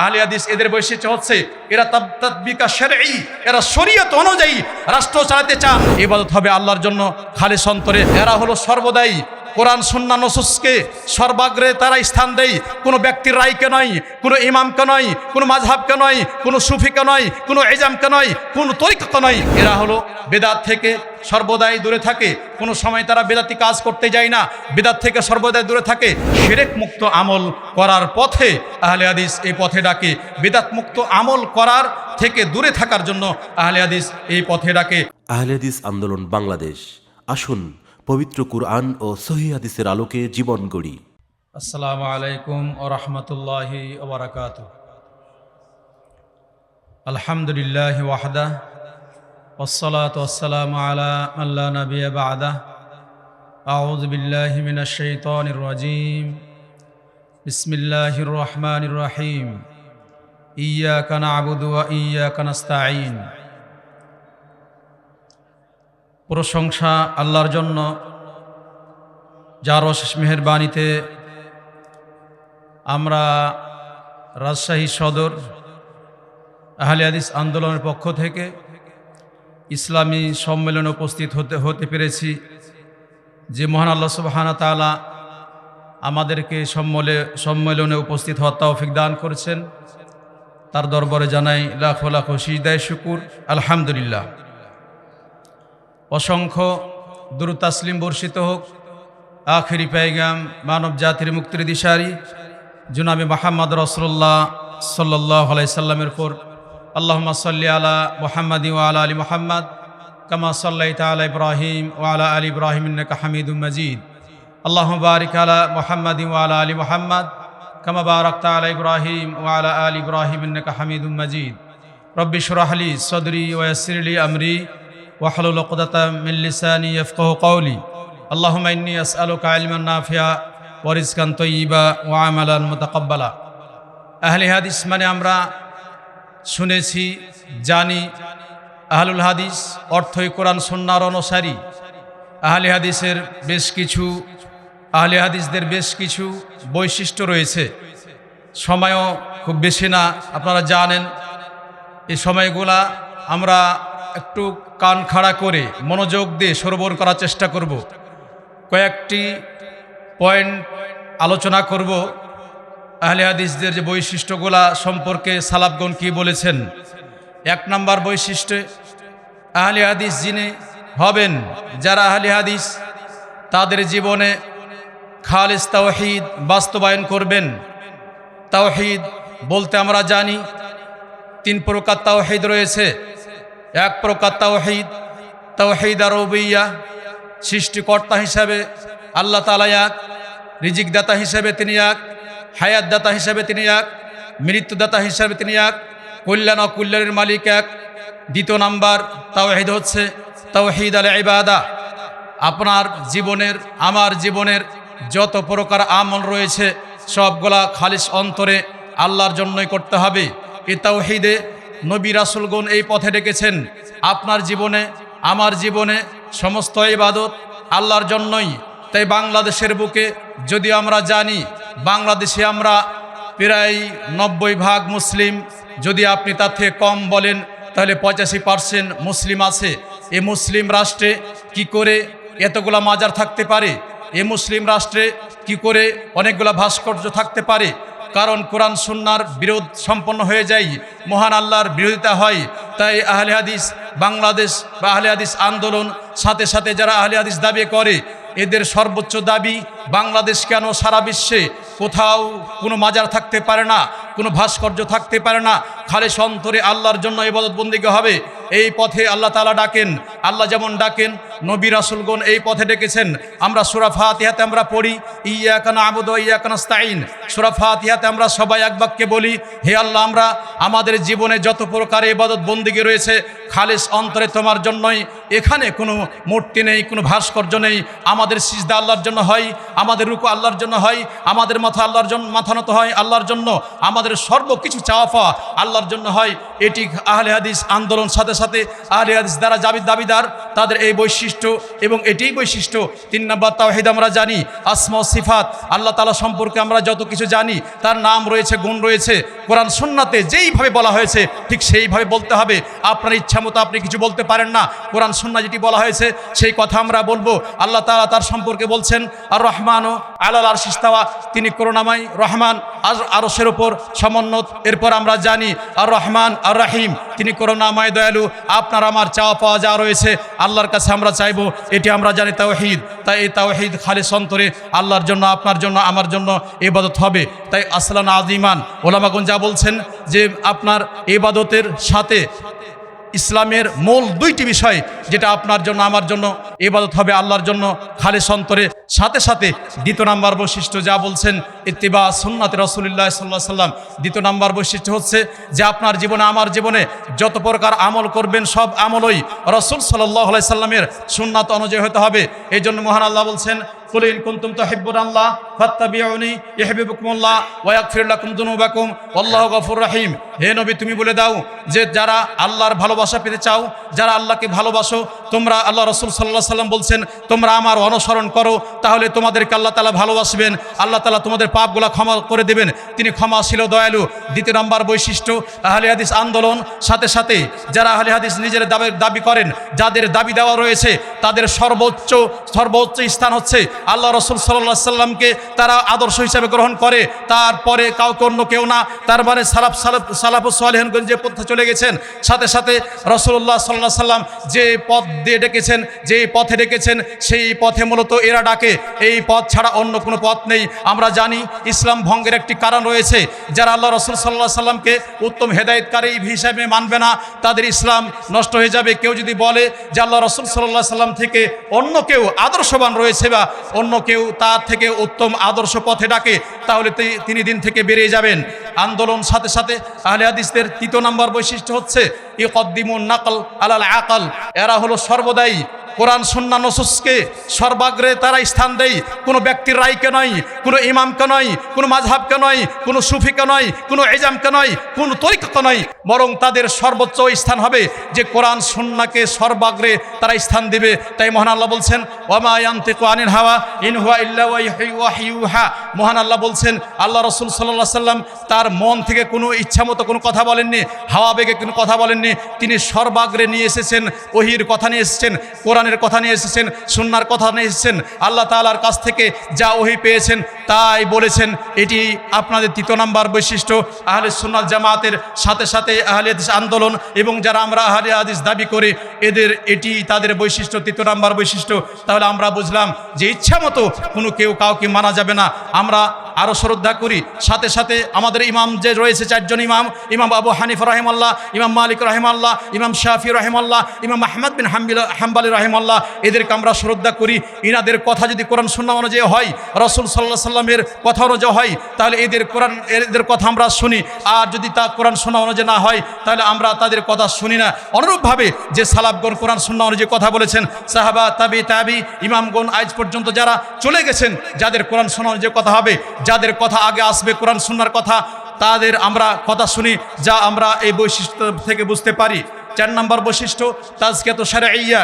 আহলে হাদিস এদের বৈশিষ্ট্য হচ্ছে, এরা তাবিকা সেরেই এরা শরীয়ত অনুযায়ী রাষ্ট্র চালাতে চান এবাদত হবে আল্লাহর জন্য, খালি সন্তরে। এরা হলো সর্বদাই কোরআন সুন্না নসুসকে সর্বাগ্রে তারা স্থান দেয়। কোনো ব্যক্তির রায়কে নয়, কোনো ইমামকে নয়, কোনো মাঝহাবকে নয়, কোনো সুফিকে নয়, কোনো এজামকে নয়, কোনো তরিকাকে নয়। এরা হলো বেদাত থেকে সর্বদাই দূরে থাকে। কোনো সময় তারা বেদাতি কাজ করতে যায় না। বেদাত থেকে সর্বদাই দূরে থাকে। শিরেক মুক্ত আমল করার পথে আহলে হাদিস এই পথে ডাকে। বেদাত মুক্ত আমল করার থেকে দূরে থাকার জন্য আহলে হাদিস এই পথে ডাকে। আহলেদিস আন্দোলন বাংলাদেশ। আসুন পবিত্র কুরআন ও সহি হাদিসের আলোকে জীবন গড়ি আসসালামু আলাইকুম ও রহমতুল্লাহি ওবরাকাত আলহামদুলিল্লাহ ওয়াহদা والصلاة والسلام على من لا نبي بعده أعوذ بالله من الشيطان الرجيم بسم الله الرحمن الرحيم إياك نعبد وإياك نستعين প্রশংসা আল্লাহর জন্য, যার অশেষ মেহরবানিতে আমরা রাজশাহী সদর আহলে হাদিস আন্দোলনের পক্ষ থেকে ইসলামী সম্মেলনে উপস্থিত হতে হতে পেরেছি যে মহান আল্লাহ সুবাহানা তালা আমাদেরকে সম্মলে, সম্মেলনে উপস্থিত হওয়ার তৌফিক দান করেছেন। তার দরবারে জানাই লাখো লাখো সিজদায় শুকুর। আলহামদুলিল্লাহ। অসংখ্য দুরু তাসলিম বর্ষিত হোক। আখেরি পাইগাম মানব জাতির মুক্তির দিশারি, জুনাবি মাহমদ রসুল্লাহ সাল্লাহ আলাইসাল্লামের পর আল্লাহমা সাল্লি আলা মোহাম্মদ আলা আলী মোহাম্মদ, কামা সাল্লাই তালা ইব্রাহিম ও আলা ইব্রাহিম হামিদুম মজিদ। আল্লাহ বারিক আলা মোহাম্মদ আলা আলী মোহাম্মদ, কামা বারক তালা ইব্রাহিম ও আলা ইব্রাহিম হামিদুম মজিদ। রব্বি সুরাহলি সদরি ওয়াসিরলি আমরি واحلل عقدة من لساني يفقه قولي اللهم إني أسألك علما نافعا ورزقا طيبا وعملا متقبلا আহলে হাদিস মানে আমরা শুনেছি জানি আহলুল হাদিস অর্থই কোরআন সন্ন্যার অনুসারী আহলে হাদিসের বেশ কিছু আহলে হাদিসদের বেশ কিছু বৈশিষ্ট্য রয়েছে সময়ও খুব বেশি না আপনারা জানেন এই সময়গুলা আমরা একটু কান খাড়া করে মনোযোগ দিয়ে সরবর করার চেষ্টা করব। কয়েকটি পয়েন্ট আলোচনা করব। আহলে হাদিসদের যে বৈশিষ্ট্যগুলা সম্পর্কে সালাবগণ কি বলেছেন? এক নম্বর বৈশিষ্ট্য, আহলে হাদিস যিনি হবেন, যারা আহলে হাদিস তাদের জীবনে খালিস তাওহিদ বাস্তবায়ন করবেন। তাওহিদ বলতে আমরা জানি তিন প্রকার তাওহিদ রয়েছে। এক প্রকার তাওহিদ তাওহিদ আর রবিয়া সৃষ্টিকর্তা হিসাবে আল্লাহ তালা এক, রিজিকদাতা হিসাবে তিনি এক, হায়াতদাতা হিসাবে তিনি এক, মৃত্যুদাতা হিসাবে তিনি এক, কল্যাণ ও কল্যাণের মালিক এক। দ্বিতীয় নাম্বার তাওহিদ হচ্ছে তাওহিদ আল ইবাদা। আপনার জীবনের, আমার জীবনের যত প্রকার আমল রয়েছে, সবগুলা খালিস অন্তরে আল্লাহর জন্যই করতে হবে। এ তাওহিদে নবী রাসুলগণ এই পথে ডেকেছেন। আপনার জীবনে, আমার জীবনে সমস্ত ইবাদত আল্লাহর জন্যই। তাই বাংলাদেশের বুকে যদি আমরা জানি, বাংলাদেশে আমরা প্রায় নব্বই ভাগ মুসলিম। যদি আপনি তার থেকে কম বলেন, তাহলে পঁচাশি পার্সেন্ট মুসলিম আছে। এ মুসলিম রাষ্ট্রে কি করে এতগুলা মাজার থাকতে পারে? এ মুসলিম রাষ্ট্রে কি করে অনেকগুলা ভাস্কর্য থাকতে পারে? কারণ কোরআন সুন্নার বিরোধ সম্পন্ন হয়ে যায়, মহান আল্লাহর বিরোধিতা হয়। তাই আহলে হাদিস বাংলাদেশ বা আহলে হাদিস আন্দোলন, সাথে সাথে যারা আহলে হাদিস দাবি করে, এদের সর্বোচ্চ দাবি, বাংলাদেশ কেন সারা বিশ্বে কোথাও কোনো মাজার থাকতে পারে না? কোনো ভাস্কর্য থাকতে পারে না। খালে সন্তরে আল্লাহর জন্য ইবাদত বন্দিকে হবে। এই পথে আল্লাহ তালা ডাকেন। আল্লাহ যেমন ডাকেন, নবী রাসুলগণ এই পথে ডেকেছেন। আমরা সুরা ফাতিহাতে আমরা পড়ি ইয়া কানা আবুদ ইয়া কানা স্তাইন সুরা ফাতিহাতে আমরা সবাই এক বাক্যে বলি, হে আল্লাহ, আমরা আমাদের জীবনে যত প্রকার ইবাদত বন্দিকে রয়েছে, খালেস অন্তরে তোমার জন্যই এখানে কোনো মূর্তি নেই, কোনো ভাস্কর্য নেই। আমাদের সিজদা আল্লাহর জন্য হয়, আমাদের রুকু আল্লাহর জন্য হয়, আমাদের মাথা আল্লাহর জন্য মাথা নত হয় আল্লাহর জন্য। আমাদের আমাদের সর্বকিছু চাওয়া পাওয়া আল্লাহর জন্য হয়। এটি আহলে হাদিস আন্দোলন সাথে সাথে আহলে হাদিস দ্বারা জাবিদ দাবিদার, তাদের এই বৈশিষ্ট্য এবং এটিই বৈশিষ্ট্য। তিন নম্বর তাওহিদ আমরা জানি, আসমা সিফাত। আল্লাহ তালা সম্পর্কে আমরা যত কিছু জানি, তার নাম রয়েছে, গুণ রয়েছে। কোরআন সুন্নাতে যেইভাবে বলা হয়েছে, ঠিক সেইভাবে বলতে হবে। আপনার ইচ্ছা মতো আপনি কিছু বলতে পারেন না। কোরআন সুন্না যেটি বলা হয়েছে, সেই কথা আমরা বলব। আল্লাহ তালা তার সম্পর্কে বলছেন, আর রহমান ও আলাল আর শিস্তাওয়া তিনি করুণাময় রহমান আর আরসের ওপর সমন্নত এরপর আমরা জানি আর রহমান আর রাহিম তিনি করুণাময়, দয়ালু। আপনার আমার চাওয়া পাওয়া যা রয়েছে, আল্লাহর কাছে আমরা চাইব, এটি আমরা জানি তাওহিদ। তাই এই তাওহিদ খালি সন্তরে আল্লাহর জন্য, আপনার জন্য, আমার জন্য এবাদত হবে। তাই আসলান আজিমান। ওলামাগুন যা বলছেন যে আপনার এবাদতের সাথে ইসলামের মূল দুইটি বিষয় যেটা আপনার জন্য, আমার জন্য, ইবাদত হবে আল্লাহর জন্য, খালেস অন্তরে। সাথে সাথে দ্বিতীয় নাম্বার বৈশিষ্ট্য যা বলছেন, ইত্তিবা সুন্নাতে রসুলিল্লাহ সাল্লাহ সাল্লাম দ্বিতীয় নাম্বার বৈশিষ্ট্য হচ্ছে যে আপনার জীবনে, আমার জীবনে যত প্রকার আমল করবেন, সব আমলই রসুল সাল্লাহ সাল্লামের সুন্নাত অনুযায়ী হতে হবে। এই জন্য মহান আল্লাহ বলছেন قل إن كنتم تحبون الله فاتبعوني يحببكم الله ويغفر لكم ذنوبكم والله غفور رحيم হে নবী তুমি বলে দাও যে যারা আল্লাহর ভালোবাসা পেতে চাও যারা আল্লাহকে ভালোবাসো তোমরা আল্লাহ রসুল সাল্লাহ সাল্লাম বলছেন তোমরা আমার অনুসরণ করো তাহলে তোমাদেরকে আল্লাহ তালা ভালোবাসবেন আল্লাহ তালা তোমাদের পাপগুলা ক্ষমা করে দেবেন তিনি ক্ষমাশীল ও দয়ালু দ্বিতীয় নম্বর বৈশিষ্ট্য আহলে হাদিস আন্দোলন সাথে সাথে যারা আহলে হাদিস নিজের দাবি দাবি করেন যাদের দাবি দেওয়া রয়েছে তাদের সর্বোচ্চ সর্বোচ্চ স্থান হচ্ছে আল্লাহ রসুল সাল্লাহ সাল্লামকে তারা আদর্শ হিসাবে গ্রহণ করে। তারপরে কাউকে অন্য কেউ না। তার মানে সালাফ সালাফ সালাফ সালেহনগঞ্জ যে পথে চলে গেছেন, সাথে সাথে রসুল্লাহ সাল্লাহ সাল্লাম যে পথ দিয়ে ডেকেছেন, যে পথে ডেকেছেন, সেই পথে মূলত এরা ডাকে। এই পথ ছাড়া অন্য কোনো পথ নেই। আমরা জানি ইসলাম ভঙ্গের একটি কারণ রয়েছে। যারা আল্লাহ রসুল সাল্লাহ সাল্লামকে উত্তম হেদায়তকারী হিসাবে মানবে না, তাদের ইসলাম নষ্ট হয়ে যাবে। কেউ যদি বলে যে আল্লাহ রসুল সাল্লাহ সাল্লাম থেকে অন্য কেউ আদর্শবান রয়েছে বা অন্য কেউ তার থেকে উত্তম আদর্শ পথে ডাকে, তাহলে তিনি দিন থেকে বেরিয়ে যাবেন। আন্দোলন সাথে সাথে আহলে হাদিসদের তৃতীয় নম্বর বৈশিষ্ট্য হচ্ছে ইকদ্দিমুন নাকল আলাল আকাল। এরা হলো সর্বদাই কোরআন সন্না নসুসকে সর্বাগ্রে তারা স্থান দেয়। কোনো ব্যক্তির রায়কে নয়, কোনো ইমামকে নয়, কোনো মাঝহাবকে নয়, কোনো সুফিকে নয়, কোনো এজামকে নয়, কোনো তরিকাকে নয়। বরং তাদের সর্বোচ্চ স্থান হবে যে কোরআন সুন্নাকে সর্বাগ্রে তারা স্থান দিবে। তাই মহান আল্লাহ বলছেন ওমায়ান্তে কোয়ানিন হাওয়া, ইন হুয়া ইল্লা ওয়াহিউহা। মহান আল্লাহ বলছেন, আল্লাহ রসুল সাল্লাহ সাল্লাম তার মন থেকে কোনো ইচ্ছা মতো কোনো কথা বলেননি, হাওয়া বেগে কোনো কথা বলেননি। তিনি সর্বাগ্রে নিয়ে এসেছেন, ওহির কথা নিয়ে এসেছেন কোরআনের কথা নিয়ে এসেছেন, সুন্নার কথা নিয়ে এসেছেন, আল্লাহ তালার কাছ থেকে যা ওহি পেয়েছেন তাই বলেছেন। এটি আপনাদের তৃতীয় নাম্বার বৈশিষ্ট্য, আহলে সুন্নাত জামাতের সাথে সাথে আহলে হাদিস আন্দোলন এবং যারা আমরা আহলে হাদিস দাবি করি, এদের এটি তাদের বৈশিষ্ট্য, তৃতীয় নাম্বার বৈশিষ্ট্য। তাহলে আমরা বুঝলাম যে ইচ্ছা মতো কোনো কেউ কাউকে মানা যাবে না। আমরা আরও শ্রদ্ধা করি। সাথে সাথে আমাদের ইমাম যে রয়েছে, চারজন ইমাম ইমাম আবু হানিফ রহিমাল্লাহ, ইমাম মালিক রহিমাল্লাহ, ইমাম শাফি রহিমাল্লাহ, ইমাম আহমদ বিন হাম্বিল, হাম্বালি রহিমাল্লাহ, এদেরকে আমরা শ্রদ্ধা করি। ইনাদের কথা যদি কোরআন সুন্না অনুযায়ী হয়, রসুল সাল্লাহ সাল্লামের কথা অনুযায়ী হয়, তাহলে এদের কোরআন, এদের কথা আমরা শুনি। আর যদি তা কোরআন শোনা অনুযায়ী না হয়, তাহলে আমরা তাদের কথা শুনি না। অনুরূপভাবে যে সালাবগণ কোরআন শূন্য অনুযায়ী কথা বলেছেন, সাহাবা, তাবি তাবি, ইমামগণ আজ পর্যন্ত যারা চলে গেছেন, যাদের কোরআন শোনা অনুযায়ী কথা হবে যাদের কথা আগে আসবে কোরআন শোনার কথা, তাদের আমরা কথা শুনি, যা আমরা এই বৈশিষ্ট্য থেকে বুঝতে পারি। চার নম্বর বৈশিষ্ট্য তাজকে তো সারা ইয়া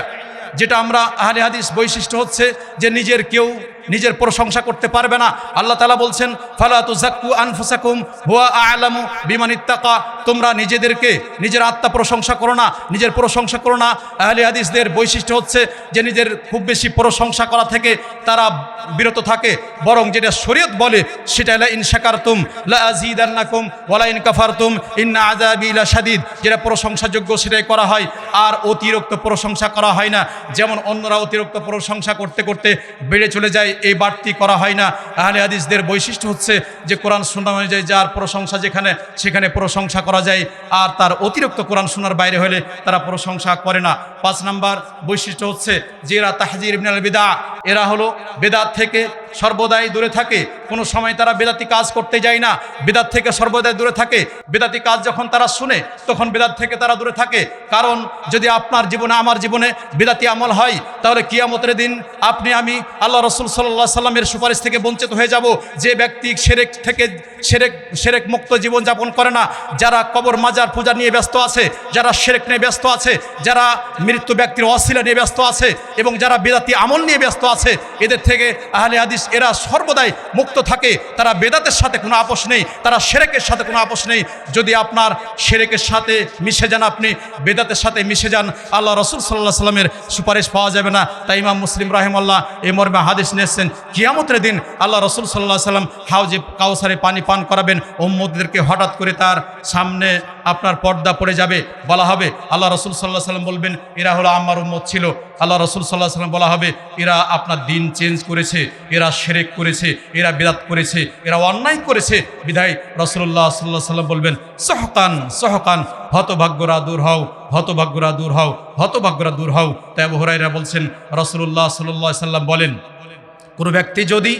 যেটা আমরা আহলে হাদিস বৈশিষ্ট্য হচ্ছে যে নিজের কেউ নিজের প্রশংসা করতে পারবে না। আল্লাহ তালা বলছেন, ফালা তুজাক্কু আনফুসাকুম, হুয়া আলামু বিমান ইত্তাকা। তোমরা নিজেদেরকে নিজের আত্মা প্রশংসা করো না, নিজের প্রশংসা করো না। আহলে হাদিসদের বৈশিষ্ট্য হচ্ছে যে নিজের খুব বেশি প্রশংসা করা থেকে তারা বিরত থাকে, বরং যেটা শরীয়ত বলে সেটা হলো, ইন শাকারতুম লা আযীদান্নাকুম ওয়ালা ইন কাফারতুম, ইন্না আযাবি লা শাদীদ। যেটা প্রশংসাযোগ্য সেটাই করা হয়, আর অতিরিক্ত প্রশংসা করা হয় না। যেমন অন্যরা অতিরিক্ত প্রশংসা করতে করতে বেড়ে চলে যায় এই বাড়তি করা হয় না। আহলে হাদিসদের বৈশিষ্ট্য হচ্ছে যে কোরআন শোনা অনুযায়ী যার প্রশংসা যেখানে, সেখানে প্রশংসা করা যায়। আর তার অতিরিক্ত কোরআন শোনার বাইরে হলে তারা প্রশংসা করে না। পাঁচ নাম্বার বৈশিষ্ট্য হচ্ছে যে এরা তাহাজির ইবনাল বিদা এরা হলো বেদাত থেকে সর্বদাই দূরে থাকে। কোনো সময় তারা বেদাতি কাজ করতে যায় না। বেদাত থেকে সর্বদাই দূরে থাকে। বেদাতি কাজ যখন তারা শুনে, তখন বেদাত থেকে তারা দূরে থাকে। কারণ যদি আপনার জীবনে, আমার জীবনে বেদাতি আমল হয়, তাহলে কিয়ামতের দিন আপনি, আমি আল্লাহ রসুল সাল্লাহ সাল্লামের সুপারিশ থেকে বঞ্চিত হয়ে যাব। যে ব্যক্তি সেরেক থেকে সেরেক সেরেক মুক্ত জীবন যাপন করে না, যারা কবর মাজার পূজা নিয়ে ব্যস্ত আছে, যারা সেরেক নিয়ে ব্যস্ত আছে, যারা মৃত্যু ব্যক্তির অশিলা নিয়ে ব্যস্ত আছে, এবং যারা বেদাতি আমল নিয়ে ব্যস্ত আছে, এদের থেকে আহলে হাদিস এরা সর্বদাই মুক্ত থাকে। তারা বেদাতের সাথে কোনো আপোষ নেই, তারা সেরেকের সাথে কোনো আপোষ নেই। যদি আপনার সেরেকের সাথে মিশে যান আপনি, বেদাতের সাথে মিশে যান, আল্লাহ রসুল সাল্লাহ সাল্লামের সুপারিশ পাওয়া যাবে না। তাই ইমাম মুসলিম রাহিমাল্লাহ এই মর্মে হাদিস নিয়েছেন কিয়ামতের দিন আল্লাহ রসুল সাল্লাহ সাল্লাম হাউজে কাউসারে পানি পান করাবেন ওম্মদদেরকে হঠাৎ করে তার সামনে আপনার পর্দা পড়ে যাবে বলা হবে। আল্লাহ রসুল সাল্লাহ সাল্লাম বলবেন, এরা হলো আমার উম্মত ছিল। আল্লাহ রসুল সাল্লাহ সাল্লাম বলা হবে, এরা আপনার দিন চেঞ্জ করেছে, এরা সেরেক করেছে, এরা বিরাত করেছে, এরা অন্যায় করেছে। বিধায় রসুল্লাহ সাল্লাহ সাল্লাম বলবেন, সহকান সহকান, হতভাগ্যরা দূর হও, হতভাগ্যরা দূর হও, হতভাগ্যরা দূর হও। তাই আবু বলছেন রসুল্লাহ সাল্লাহ সাল্লাম বলেন, কোনো ব্যক্তি যদি,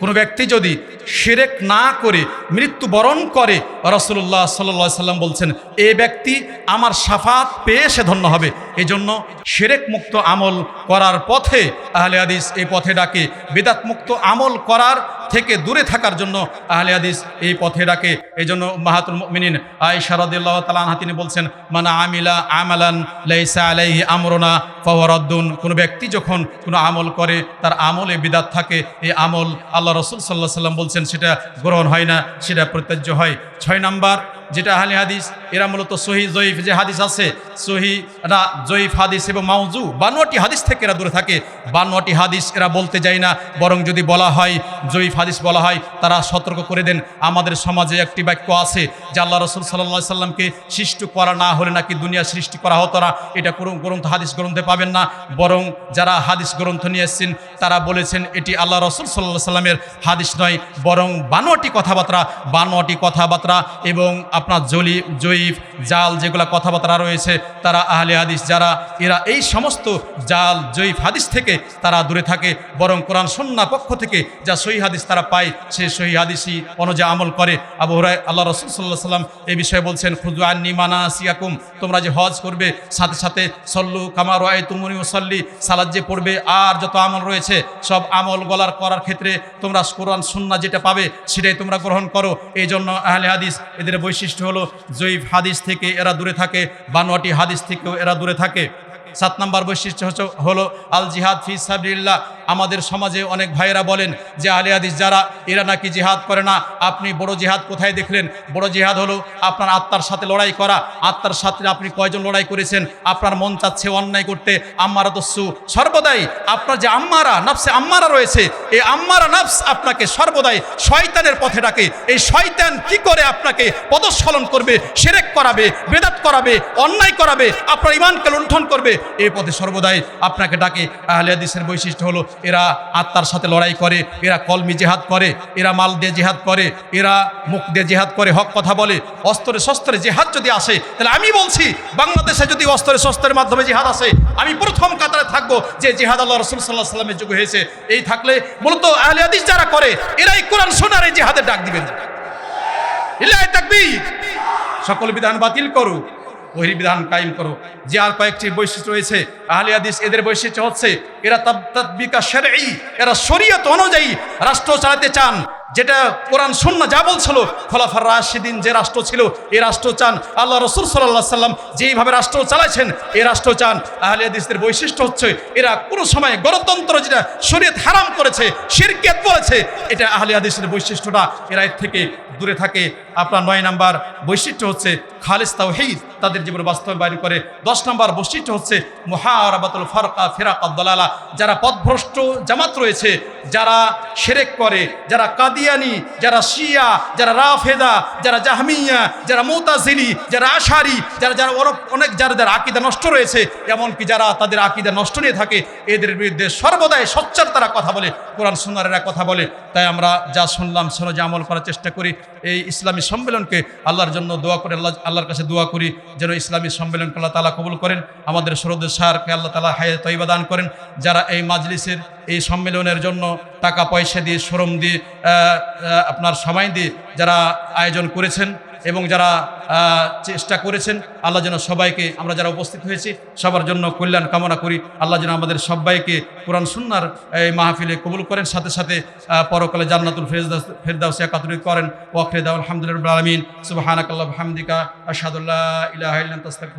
কোনো ব্যক্তি যদি শিরেক না করে মৃত্যুবরণ করে রসুল্লাহ সাল্লা সাল্লাম বলছেন, এ ব্যক্তি আমার সাফাত পেয়ে সে ধন্য হবে। এই জন্য শিরেক মুক্ত আমল করার পথে আহলে হাদিস এই পথে ডাকে। বেদাত মুক্ত আমল করার থেকে দূরে থাকার জন্য আহলে হাদিস এই পথে ডাকে। এই জন্য মাহাতুল মিনিন আয় শারদুল্লাহ তালাহা তিনি বলছেন, মানা আমিলা আমালান লাইসা আলাইহি আমরনা ফওয়ারদ্দুন কোনো ব্যক্তি যখন কোনো আমল করে, তার আমলে বিদাত থাকে। এই আমল আল্লাহ রসুল সাল্লাহ সাল্লাম বলছেন সেটা গ্রহণ হয় না সেটা প্রত্যাজ্য হয়। ছয় নাম্বার যেটা আহলে হাদিস, এরা মূলত সহি জয়ীফ, যে হাদিস আছে, সহি না জয়ীফ হাদিস এবং মাউজু বানোয়াটি হাদিস থেকে এরা দূরে থাকে। বানোয়াটি হাদিস এরা বলতে যায় না, বরং যদি বলা হয়, জয়ীফ হাদিস বলা হয়, তারা সতর্ক করে দেন। আমাদের সমাজে একটি বাক্য আছে যে আল্লাহ রসুল সাল্লাহ সাল্লামকে সৃষ্টি করা না হলে নাকি দুনিয়া সৃষ্টি করা হতো না। এটা কোনো গ্রন্থ, হাদিস গ্রন্থে পাবেন না। বরং যারা হাদিস গ্রন্থ নিয়ে এসেছেন, তারা বলেছেন, এটি আল্লাহ রসুল সাল্লাহ সাল্লামের হাদিস নয়, বরং বানোয়াটি কথাবার্তা বানোয়াটি কথাবার্তা এবং আপনার জলি, জয়ীফ, জাল যেগুলো কথাবার্তা রয়েছে, তারা আহলে হাদিস যারা, এরা এই সমস্ত জাল, জয়ীফ হাদিস থেকে তারা দূরে থাকে, বরং কোরআন সন্না পক্ষ থেকে যা সহি হাদিস তারা পায়, সে সহি হাদিসই অনুযায়ী আমল করে। আবু হরাই আল্লাহ রসুল সাল্লাহ সাল্লাম এই বিষয়ে বলছেন, খুদু আন্নি মানা সিয়াকুম তোমরা যে হজ করবে, সাথে সাথে সল্লু কামার ওয়াই তুমনি মুসল্লি সালাদ যে পড়বে, আর যত আমল রয়েছে, সব আমল গলার করার ক্ষেত্রে তোমরা কোরআন সুন্না যেটা পাবে, সেটাই তোমরা গ্রহণ করো। এই জন্য আহলে হাদিস এদের বৈশিষ্ট্য হলো জৈব হাদিস থেকে এরা দূরে থাকে বানোয়াটি হাদিস থেকেও এরা দূরে থাকে। সাত নম্বর বৈশিষ্ট্য হচ্ছে, হলো আল জিহাদ ফি সাবিল্লাহ আমাদের সমাজে অনেক ভাইয়েরা বলেন যে, আলে হাদিস যারা, এরা নাকি জিহাদ করে না। আপনি বড় জিহাদ কোথায় দেখলেন? বড় জিহাদ হলো আপনার আত্মার সাথে লড়াই করা। আত্মার সাথে আপনি কয়জন লড়াই করেছেন? আপনার মন চাচ্ছে অন্যায় করতে। আম্মারা দস্যু সর্বদাই আপনার যে আম্মারা, নফসে আম্মারা রয়েছে, এই আম্মারা নফস আপনাকে সর্বদাই শয়তানের পথে ডাকে। এই শয়তান কি করে আপনাকে পদস্খলন করবে, সেরেক করাবে, বেদাত করাবে, অন্যায় করাবে, আপনার ইমানকে লুণ্ঠন করবে? এই পথে সর্বদাই আপনাকে ডাকে। আহলে হাদিসের বৈশিষ্ট্য হলো, এরা আত্মার সাথে লড়াই করে, এরা কলমি জেহাদ করে, এরা মাল দিয়ে জেহাদ করে, এরা মুখ দিয়ে জেহাদ করে, হক কথা বলে, অস্ত্রে শস্ত্রে জেহাদ যদি আসে, তাহলে আমি বলছি, বাংলাদেশে যদি অস্ত্রে শস্ত্রের মাধ্যমে জেহাদ আসে, আমি প্রথম কাতারে থাকব যে জেহাদ আল্লাহ রসুল সাল্লাহ সাল্লামের যুগ হয়েছে। এই থাকলে মূলত আহলে হাদিস যারা করে, এরাই কোরআন শোনার এই জেহাদের ডাক দিবেন। সকল বিধান বাতিল করো ওই বিধান কায়েম করো। যে আর কয়েকটি বৈশিষ্ট্য রয়েছে। আহলে হাদিস এদের বৈশিষ্ট্য হচ্ছে, এরা তাবিকা শরঈ, এরা শরীয়ত অনুযায়ী রাষ্ট্র চালাতে চান, যেটা কোরআন সুন্না যা বলছিল খোলাফার রাশিদিন যে রাষ্ট্র ছিল, এই রাষ্ট্র চান। আল্লাহ রসুল সাল্লাহ সাল্লাম যেইভাবে রাষ্ট্র চালাইছেন, এই রাষ্ট্র চান। আহলে বৈশিষ্ট্য হচ্ছে, এরা কোনো সময় গণতন্ত্র যেটা শরীয়ত হারাম করেছে, শিরকেত বলেছে, এটা আহলে হাদিসের বৈশিষ্ট্যটা এরা এর থেকে দূরে থাকে। আপনার নয় নাম্বার বৈশিষ্ট্য হচ্ছে খালিস তাওহীদ, তাদের জীবনে বাস্তবায়ন করে। দশ নম্বর বৈশিষ্ট্য হচ্ছে মহারাবাতুল ফারকা ফেরাক দলালা। যারা পথভ্রষ্ট জামাত রয়েছে, যারা সেরেক করে, যারা কাদিয়ানি, যারা শিয়া, যারা রাফেদা, যারা জাহমিয়া, যারা মোতাজিলি, যারা আশারি, যারা যারা অনেক যারা যারা আকিদা নষ্ট রয়েছে, এমনকি যারা তাদের আকিদা নষ্ট নিয়ে থাকে, এদের বিরুদ্ধে সর্বদাই সচ্চার তারা কথা বলে, কোরআন সুনারেরা কথা বলে। তাই আমরা যা শুনলাম শোনো যে আমল করার চেষ্টা করি। এই ইসলামী সম্মেলনকে আল্লাহর জন্য দোয়া করে, আল্লাহ আল্লাহর কাছে দোয়া করি, যেন ইসলামী সম্মেলনকে আল্লাহ তালা কবুল করেন। আমাদের সরদ সারকে আল্লাহ তালা হায় তৈবাদান করেন। যারা এই মাজলিসের এই সম্মেলনের জন্য টাকা পয়সা দিয়ে, শ্রম দিয়ে আপনার সময় দিয়ে যারা আয়োজন করেছেন এবং যারা চেষ্টা করেছেন, আল্লাহ যেন সবাইকে, আমরা যারা উপস্থিত হয়েছি, সবার জন্য কল্যাণ কামনা করি। আল্লাহ যেন আমাদের সবাইকে কোরআন সুন্নার এই মাহফিলে কবুল করেন। সাথে সাথে পরকালে জান্নাতুল ফেরদাউস ফেরদাউস একাতুরি করেন। ওয়াখরে দাউল আলহামদুলিল্লাহ আলমিন। সুবাহানাকাল্লাহ হামদিকা আসাদুল্লাহ ইলাহ তাস্তাক